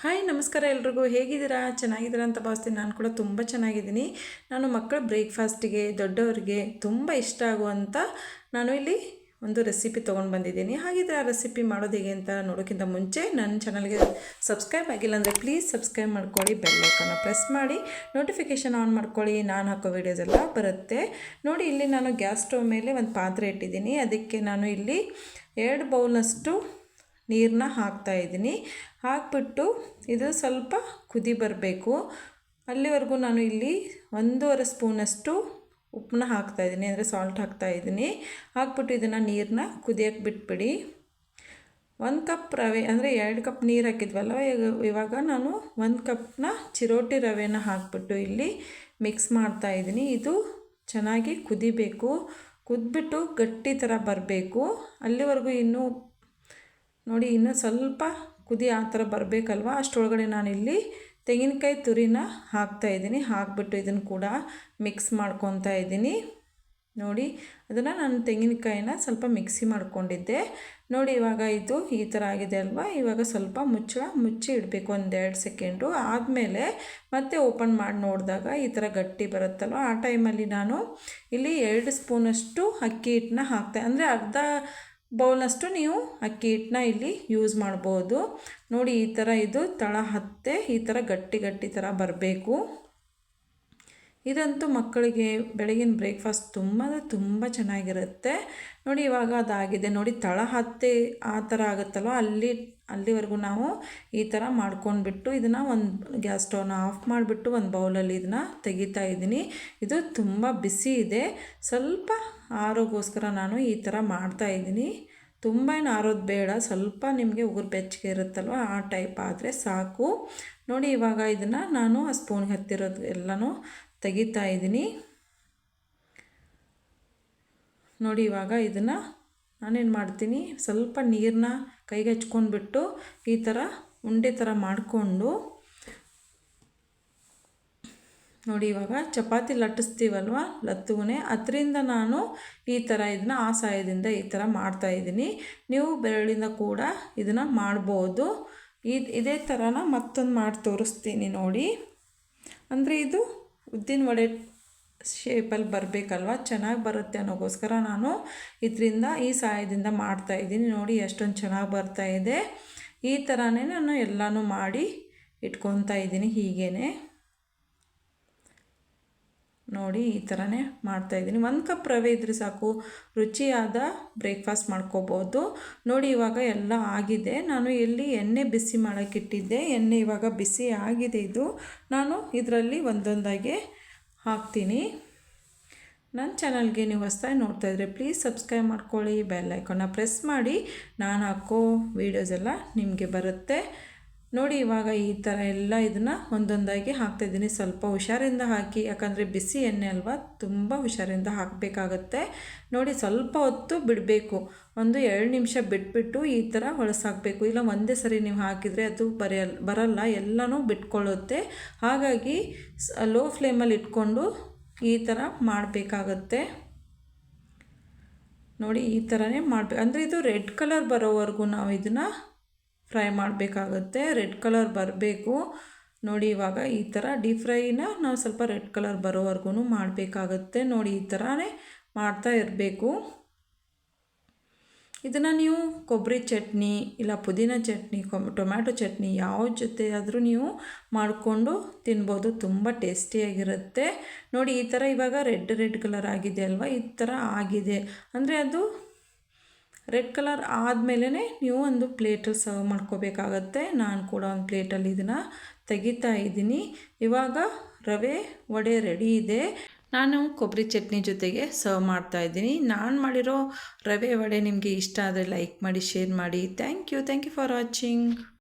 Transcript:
Hi ನಮಸ್ಕಾರ ಎಲ್ರಿಗೂ. ಹೇಗಿದ್ದೀರಾ? ಚೆನ್ನಾಗಿದ್ದೀರಾ ಅಂತ ಭಾವಿಸ್ತೀನಿ. ನಾನು ಕೂಡ ತುಂಬ ಚೆನ್ನಾಗಿದ್ದೀನಿ. ನಾನು ಮಕ್ಕಳ ಬ್ರೇಕ್ಫಾಸ್ಟಿಗೆ, ದೊಡ್ಡವರಿಗೆ ತುಂಬ ಇಷ್ಟ ಆಗುವಂಥ ನಾನು ಇಲ್ಲಿ ಒಂದು ರೆಸಿಪಿ ತೊಗೊಂಡು ಬಂದಿದ್ದೀನಿ. ಹಾಗಿದ್ರೆ ಆ ರೆಸಿಪಿ ಮಾಡೋದು ಹೇಗೆ ಅಂತ ನೋಡೋಕ್ಕಿಂತ ಮುಂಚೆ ನನ್ನ ಚಾನಲ್ಗೆ ಸಬ್ಸ್ಕ್ರೈಬ್ ಆಗಿಲ್ಲ ಅಂದರೆ ಪ್ಲೀಸ್ ಸಬ್ಸ್ಕ್ರೈಬ್ ಮಾಡ್ಕೊಳ್ಳಿ ಬೆಲ್ಲೈಕನ್ನು ಪ್ರೆಸ್ ಮಾಡಿ ನೋಟಿಫಿಕೇಷನ್ ಆನ್ ಮಾಡ್ಕೊಳ್ಳಿ. ನಾನು ಹಾಕೋ ವೀಡಿಯೋಸ್ ಎಲ್ಲ ಬರುತ್ತೆ. ನೋಡಿ, ಇಲ್ಲಿ ನಾನು ಗ್ಯಾಸ್ ಸ್ಟವ್ ಮೇಲೆ ಒಂದು ಪಾತ್ರೆ ಇಟ್ಟಿದ್ದೀನಿ. ಅದಕ್ಕೆ ನಾನು ಇಲ್ಲಿ ಎರಡು ಬೌಲ್ನಷ್ಟು ನೀರನ್ನ ಹಾಕ್ತಾಯಿದ್ದೀನಿ ಹಾಕ್ಬಿಟ್ಟು ಇದು ಸ್ವಲ್ಪ ಕುದಿ ಬರಬೇಕು. ಅಲ್ಲಿವರೆಗೂ ನಾನು ಇಲ್ಲಿ ಒಂದೂವರೆ ಸ್ಪೂನಷ್ಟು ಉಪ್ಪನ್ನ ಹಾಕ್ತಾಯಿದ್ದೀನಿ ಅಂದರೆ ಸಾಲ್ಟ್ ಹಾಕ್ತಾಯಿದ್ದೀನಿ ಹಾಕ್ಬಿಟ್ಟು ಇದನ್ನು ನೀರನ್ನ ಕುದಿಯೋಕ್ಕೆ ಬಿಟ್ಬಿಡಿ. ಒಂದು ಕಪ್ ರವೆ, ಅಂದರೆ ಎರಡು ಕಪ್ ನೀರು ಹಾಕಿದ್ವಲ್ಲ ಇವಾಗ ನಾನು ಒಂದು ಕಪ್ನ ಚಿರೋಟಿ ರವೆನ ಹಾಕ್ಬಿಟ್ಟು ಇಲ್ಲಿ ಮಿಕ್ಸ್ ಮಾಡ್ತಾಯಿದ್ದೀನಿ ಇದು ಚೆನ್ನಾಗಿ ಕುದಿಬೇಕು. ಕುದ್ಬಿಟ್ಟು ಗಟ್ಟಿ ಥರ ಬರಬೇಕು. ಅಲ್ಲಿವರೆಗೂ ಇನ್ನೂ ನೋಡಿ, ಇನ್ನೂ ಸ್ವಲ್ಪ ಕುದಿ ಆ ಥರ ಬರಬೇಕಲ್ವ? ಅಷ್ಟರೊಳಗಡೆ ನಾನಿಲ್ಲಿ ತೆಂಗಿನಕಾಯಿ ತುರಿನ ಹಾಕ್ತಾಯಿದ್ದೀನಿ ಹಾಕ್ಬಿಟ್ಟು ಇದನ್ನು ಕೂಡ ಮಿಕ್ಸ್ ಮಾಡ್ಕೊತಾ ಇದ್ದೀನಿ. ನೋಡಿ, ಅದನ್ನು ನಾನು ತೆಂಗಿನಕಾಯಿನ ಸ್ವಲ್ಪ ಮಿಕ್ಸಿ ಮಾಡ್ಕೊಂಡಿದ್ದೆ. ನೋಡಿ, ಇವಾಗ ಇದು ಈ ಥರ ಆಗಿದೆ ಅಲ್ವಾ? ಇವಾಗ ಸ್ವಲ್ಪ ಮುಚ್ಚಳ, ಮುಚ್ಚಿ ಇಡಬೇಕು ಒಂದೆರಡು ಸೆಕೆಂಡು. ಆದಮೇಲೆ ಮತ್ತೆ ಓಪನ್ ಮಾಡಿ ನೋಡಿದಾಗ ಈ ಥರ ಗಟ್ಟಿ ಬರುತ್ತಲ್ವ? ಆ ಟೈಮಲ್ಲಿ ನಾನು ಇಲ್ಲಿ ಎರಡು ಸ್ಪೂನಷ್ಟು ಅಕ್ಕಿ ಹಿಟ್ಟನ್ನ ಹಾಕ್ತೆ ಅಂದರೆ ಅರ್ಧ ಬೌಲ್ನಷ್ಟು ನೀವು ಅಕ್ಕಿ ಹಿಟ್ಟನ್ನ ಇಲ್ಲಿ ಯೂಸ್ ಮಾಡ್ಬೋದು. ನೋಡಿ ಈ ಥರ ಇದು ತಳ ಹತ್ತೆ, ಈ ಥರ ಗಟ್ಟಿ ಗಟ್ಟಿ ಥರ ಬರಬೇಕು. ಇದಂತೂ ಮಕ್ಕಳಿಗೆ ಬೆಳಗಿನ ಬ್ರೇಕ್ಫಾಸ್ಟ್ ತುಂಬ ತುಂಬ ಚೆನ್ನಾಗಿರುತ್ತೆ. ನೋಡಿ ಇವಾಗ ಅದಾಗಿದೆ. ನೋಡಿ ತಳ ಹತ್ತಿ ಆ ಥರ ಆಗುತ್ತಲ್ವ? ಅಲ್ಲಿ, ಅಲ್ಲಿವರೆಗೂ ನಾವು ಈ ಥರ ಮಾಡ್ಕೊಂಡ್ಬಿಟ್ಟು ಇದನ್ನು ಒಂದು ಗ್ಯಾಸ್ ಸ್ಟವ್ನ ಆಫ್ ಮಾಡಿಬಿಟ್ಟು ಒಂದು ಬೌಲಲ್ಲಿ ಇದನ್ನು ತೆಗಿತಾ ಇದ್ದೀನಿ. ಇದು ತುಂಬ ಬಿಸಿ ಇದೆ. ಸ್ವಲ್ಪ ಆರೋಗೋಸ್ಕರ ನಾನು ಈ ಥರ ಮಾಡ್ತಾ ಇದ್ದೀನಿ. ತುಂಬ ಏನು ಆರೋದು ಬೇಡ. ಸ್ವಲ್ಪ ನಿಮಗೆ ಉಗುರು ಬೆಚ್ಚಗೆ ಇರುತ್ತಲ್ವ? ಆ ಟೈಪ್ ಆದರೆ ಸಾಕು. ನೋಡಿ ಇವಾಗ ಇದನ್ನು ನಾನು ಆ ಸ್ಪೂನ್ಗೆ ಹತ್ತಿರೋದು ಎಲ್ಲನೂ ತೆಗಿತಾ ಇದ್ದೀನಿ. ನೋಡಿ, ಇವಾಗ ಇದನ್ನು ನಾನೇನು ಮಾಡ್ತೀನಿ, ಸ್ವಲ್ಪ ನೀರನ್ನ ಕೈಗೆ ಹಚ್ಕೊಂಡ್ಬಿಟ್ಟು ಈ ಥರ ಉಂಡೆ ಥರ ಮಾಡಿಕೊಂಡು, ನೋಡಿ, ಇವಾಗ ಚಪಾತಿ ಲಟ್ಟಿಸ್ತೀವಲ್ವ ಲತ್ತುವನೇ ಅದರಿಂದ ನಾನು ಈ ಥರ ಇದನ್ನ ಆ ಸಹಾಯದಿಂದ ಈ ಥರ ಮಾಡ್ತಾಯಿದ್ದೀನಿ ನೀವು ಬೆರಳಿಂದ ಕೂಡ ಇದನ್ನು ಮಾಡ್ಬೋದು. ಇದು, ಇದೇ ಥರನ ಮತ್ತೊಂದು ಮಾಡಿ ತೋರಿಸ್ತೀನಿ ನೋಡಿ. ಅಂದರೆ ಇದು ಉದ್ದಿನ ವಡೆ ಶೇಪಲ್ಲಿ ಬರಬೇಕಲ್ವ? ಚೆನ್ನಾಗಿ ಬರುತ್ತೆ ಅನ್ನೋಗೋಸ್ಕರ ನಾನು ಇದರಿಂದ ಈ ಸಹಾಯದಿಂದ ಮಾಡ್ತಾ ಇದ್ದೀನಿ. ನೋಡಿ ಎಷ್ಟೊಂದು ಚೆನ್ನಾಗಿ ಬರ್ತಾಯಿದೆ ಈ ಥರನೇ ನಾನು ಎಲ್ಲನೂ ಮಾಡಿ ಇಟ್ಕೊತಾ ಇದ್ದೀನಿ ಹೀಗೇ ನೋಡಿ ಈ ಥರನೇ ಮಾಡ್ತಾಯಿದ್ದೀನಿ ಒಂದು ಕಪ್ ರವೆ ಇದ್ರೆ ಸಾಕು. ರುಚಿಯಾದ ಬ್ರೇಕ್ಫಾಸ್ಟ್ ಮಾಡ್ಕೋಬೋದು. ನೋಡಿ ಇವಾಗ ಎಲ್ಲ ಆಗಿದೆ. ನಾನು ಇಲ್ಲಿ ಎಣ್ಣೆ ಬಿಸಿ ಮಾಡೋಕ್ಕಿಟ್ಟಿದ್ದೆ ಎಣ್ಣೆ ಇವಾಗ ಬಿಸಿ ಆಗಿದೆ ಇದು. ನಾನು ಇದರಲ್ಲಿ ಒಂದೊಂದಾಗಿ ಹಾಕ್ತೀನಿ. ನನ್ನ ಚಾನಲ್ಗೆ ನೀವು ಹೊಸ್ದಾಗಿ ನೋಡ್ತಾ ಇದ್ರೆ ಪ್ಲೀಸ್ ಸಬ್ಸ್ಕ್ರೈಬ್ ಮಾಡ್ಕೊಳ್ಳಿ. ಬೆಲ್ ಐಕನ್ನ ಪ್ರೆಸ್ ಮಾಡಿ. ನಾನು ಹಾಕೋ ವೀಡಿಯೋಸ್ ಎಲ್ಲ ನಿಮಗೆ ಬರುತ್ತೆ. ನೋಡಿ, ಇವಾಗ ಈ ಥರ ಎಲ್ಲ ಇದನ್ನು ಒಂದೊಂದಾಗಿ ಹಾಕ್ತಾಯಿದ್ದೀನಿ ಸ್ವಲ್ಪ ಹುಷಾರಿಂದ ಹಾಕಿ, ಯಾಕಂದರೆ ಬಿಸಿ ಎಣ್ಣೆ ಅಲ್ವಾ, ತುಂಬ ಹುಷಾರಿಂದ ಹಾಕಬೇಕಾಗತ್ತೆ. ನೋಡಿ, ಸ್ವಲ್ಪ ಹೊತ್ತು ಬಿಡಬೇಕು. ಒಂದು ಎರಡು ನಿಮಿಷ ಬಿಟ್ಬಿಟ್ಟು ಈ ಥರ ಹೊಳಸಾಕಬೇಕು. ಇಲ್ಲ, ಒಂದೇ ಸರಿ ನೀವು ಹಾಕಿದರೆ ಅದು ಬರೆಯಲ್ ಬರಲ್ಲ, ಎಲ್ಲನೂ ಬಿಟ್ಕೊಳ್ಳುತ್ತೆ. ಹಾಗಾಗಿ ಲೋ ಫ್ಲೇಮಲ್ಲಿ ಇಟ್ಕೊಂಡು ಈ ಥರ ಮಾಡಬೇಕಾಗತ್ತೆ. ನೋಡಿ, ಈ ಥರನೇ ಮಾಡಬೇಕು ಅಂದರೆ ಇದು ರೆಡ್ ಕಲರ್ ಬರೋವರೆಗೂ ನಾವು ಇದನ್ನು ಫ್ರೈ ಮಾಡಬೇಕಾಗುತ್ತೆ. ರೆಡ್ ಕಲರ್ ಬರಬೇಕು. ನೋಡಿ ಇವಾಗ ಈ ಥರ ಡೀಪ್ ಫ್ರೈನ ನಾವು ಸ್ವಲ್ಪ ರೆಡ್ ಕಲರ್ ಬರೋವರೆಗೂ ಮಾಡಬೇಕಾಗುತ್ತೆ. ನೋಡಿ ಈ ಥರನೇ ಮಾಡ್ತಾ ಇರಬೇಕು. ಇದನ್ನು ನೀವು ಕೊಬ್ಬರಿ ಚಟ್ನಿ ಇಲ್ಲ ಪುದೀನ ಚಟ್ನಿ ಟೊಮ್ಯಾಟೊ ಚಟ್ನಿ ಯಾವ ಜೊತೆ ಆದರೂ ನೀವು ಮಾಡಿಕೊಂಡು ತಿನ್ಬೋದು. ತುಂಬ ಟೇಸ್ಟಿಯಾಗಿರುತ್ತೆ ನೋಡಿ ಈ ಥರ ಇವಾಗ ರೆಡ್ ರೆಡ್ ಕಲರ್ ಆಗಿದೆ ಅಲ್ವಾ? ಈ ಥರ ಆಗಿದೆ. ಅಂದರೆ ಅದು ರೆಡ್ ಕಲರ್ ಆದಮೇಲೆ ನೀವು ಒಂದು ಪ್ಲೇಟಲ್ಲಿ ಸರ್ವ್ ಮಾಡ್ಕೋಬೇಕಾಗತ್ತೆ. ನಾನು ಕೂಡ ಒಂದು ಪ್ಲೇಟಲ್ಲಿ ಇದನ್ನು ತೆಗಿತಾ ಇದ್ದೀನಿ. ಇವಾಗ ರವೆ, ವಡೆ ರೆಡಿ ಇದೆ. ನಾನು ಕೊಬ್ಬರಿ ಚಟ್ನಿ ಜೊತೆಗೆ ಸರ್ವ್ ಮಾಡ್ತಾ ಇದ್ದೀನಿ. ನಾನು ಮಾಡಿರೋ ರವೆ, ವಡೆ ನಿಮಗೆ ಇಷ್ಟ ಆದರೆ ಲೈಕ್ ಮಾಡಿ, ಶೇರ್ ಮಾಡಿ. Thank you thank you for watching.